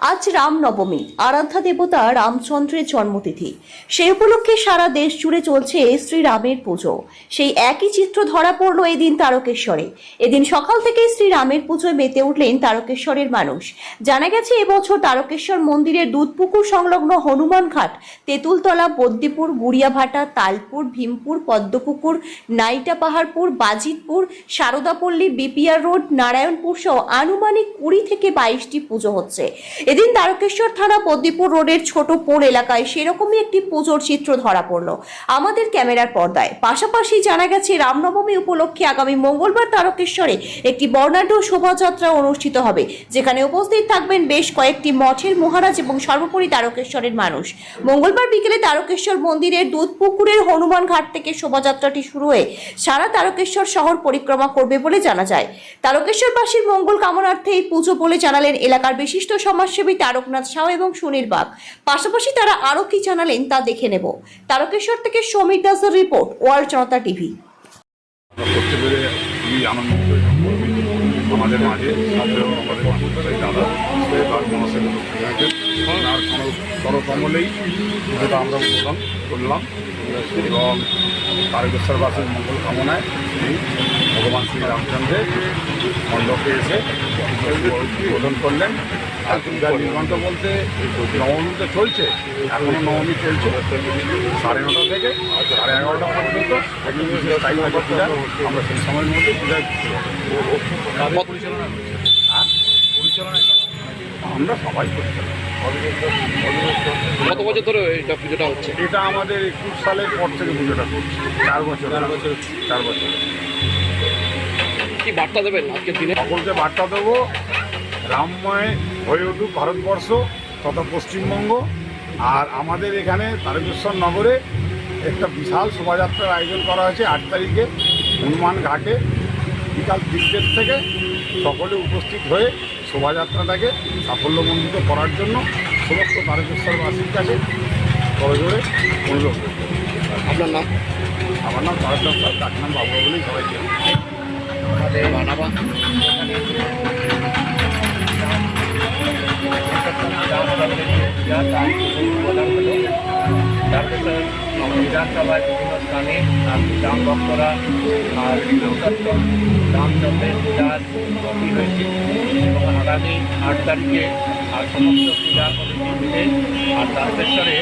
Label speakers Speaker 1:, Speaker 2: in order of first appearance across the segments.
Speaker 1: আজ রামনবমী আরাধ্যা দেবতা রামচন্দ্রের জন্মতিথি। সেই উপলক্ষে সারা দেশ জুড়ে চলছে শ্রীরামের পুজো। সেই একই চিত্র ধরা পড়ল এদিন তারকেশ্বরে। এদিন সকাল থেকে শ্রীরামের পুজোয় মেতে উঠলেন তারকেশ্বরের মানুষ। জানা গেছে, এবছর তারকেশ্বর মন্দিরের দুধপুকুর সংলগ্ন হনুমান ঘাট তেঁতুলতলা বদ্যিপুর গুড়িয়াভাটা, তালপুর, ভীমপুর, পদ্মপুকুর, নাইটা পাহাড়পুর, বাজিতপুর, সারদাপল্লী, বিপিআর রোড, নারায়ণপুর সহ আনুমানিক কুড়ি থেকে বাইশটি পুজো হচ্ছে। এদিন তারকেশ্বর থানা পদ্মীপুর রোডের ছোট পোড় এলাকায় সেরকমই একটি পুজোর চিত্র ধরা পড়ল। আমাদের ক্যামেরার পর্দায়। পাশাপাশি জানা গেছে, রামনবমী উপলক্ষে আগামী মঙ্গলবার তারকেশ্বরে একটি বর্ণাঢ্য শোভাযাত্রা অনুষ্ঠিত হবে, যেখানে উপস্থিত থাকবেন বেশ কয়েকটি মঠের মহারাজ এবং সর্বোপরি তারকেশ্বরের মানুষ। মঙ্গলবার বিকেলে তারকেশ্বর মন্দিরের দুধপুকুরের হনুমান ঘাট থেকে শোভাযাত্রাটি শুরু হয়ে সারা তারকেশ্বর শহর পরিক্রমা করবে বলে জানা যায়। তারকেশ্বরবাসীর মঙ্গল কামনার্থে এই পুজো বলে জানালেন এলাকার বিশিষ্ট সমাজসেবী তারকনাথ সাউ এবং সুনীল বাগ। পাশাপাশি তারা আরও কি জানালেন তা দেখে নেব। তারকেশ্বর থেকে সমীর দাসের রিপোর্ট, ওয়ার্ল্ড জনতা টিভি।
Speaker 2: আমাদের মাঝে আমাদের সেই দাদা তার মনসে ওনার কোনো করকমলেই পুজোটা আমরা করলাম। এবং তারকেশ্বরবাসীর মঙ্গল কামনায় তিনি ভগবান শ্রী রামচন্দ্রের মণ্ডপে এসে উদ্বোধন করলেন। আর পূজার নির্মাণ বলতে নবমী তো চলছে এখনও নবমী চলছে সাড়ে নটা থেকে সাড়ে এগারোটা পর্যন্ত টাইম আছে পূজা আমরা সেই সময়ের মধ্যে পূজা পরিচালনা আমরা সবাই পরিচালনা
Speaker 3: কত বছর ধরে এটা পুজোটা হচ্ছে?
Speaker 2: এটা আমাদের একুশ সালের পর থেকে পুজোটা করছে। চার বছর। চার বছর। চার বছর।
Speaker 3: কি বার্তা দেবেন আজকের দিনে?
Speaker 2: সকলকে বার্তা দেবো রামময় হয়ে উঠুক ভারতবর্ষ তথা পশ্চিমবঙ্গ। আর আমাদের এখানে তারকেশ্বর নগরে একটা বিশাল শোভাযাত্রার আয়োজন করা হয়েছে আট তারিখে হনুমান ঘাটে। বিকাল তিনটের থেকে সকলে উপস্থিত হয়ে শোভাযাত্রাটাকে সাফল্যমণ্ডিত করার জন্য সমস্ত তারকেশ্বরবাসীর কাছে করজোড়ে অনুরোধ
Speaker 3: আপনার নাম?
Speaker 2: আমার নাম তারকেশ্বর স্যার ডাক নাম বাবু বলেই সবাই চেনে।
Speaker 3: বানাবা।
Speaker 4: বিধানসভায় বিভিন্ন স্থানে রাম ভক্তরা আর রামচন্দ্রের পূজার গতি হয়েছে এবং আগামী আট তারিখে আর সমস্ত পূজা কমিটি আর তারকেশ্বরে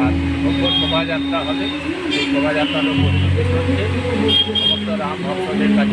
Speaker 4: আর ভব্য শোভাযাত্রা হবে। সেই শোভাযাত্রার চলছে সমস্ত রাম ভক্তদের কাছে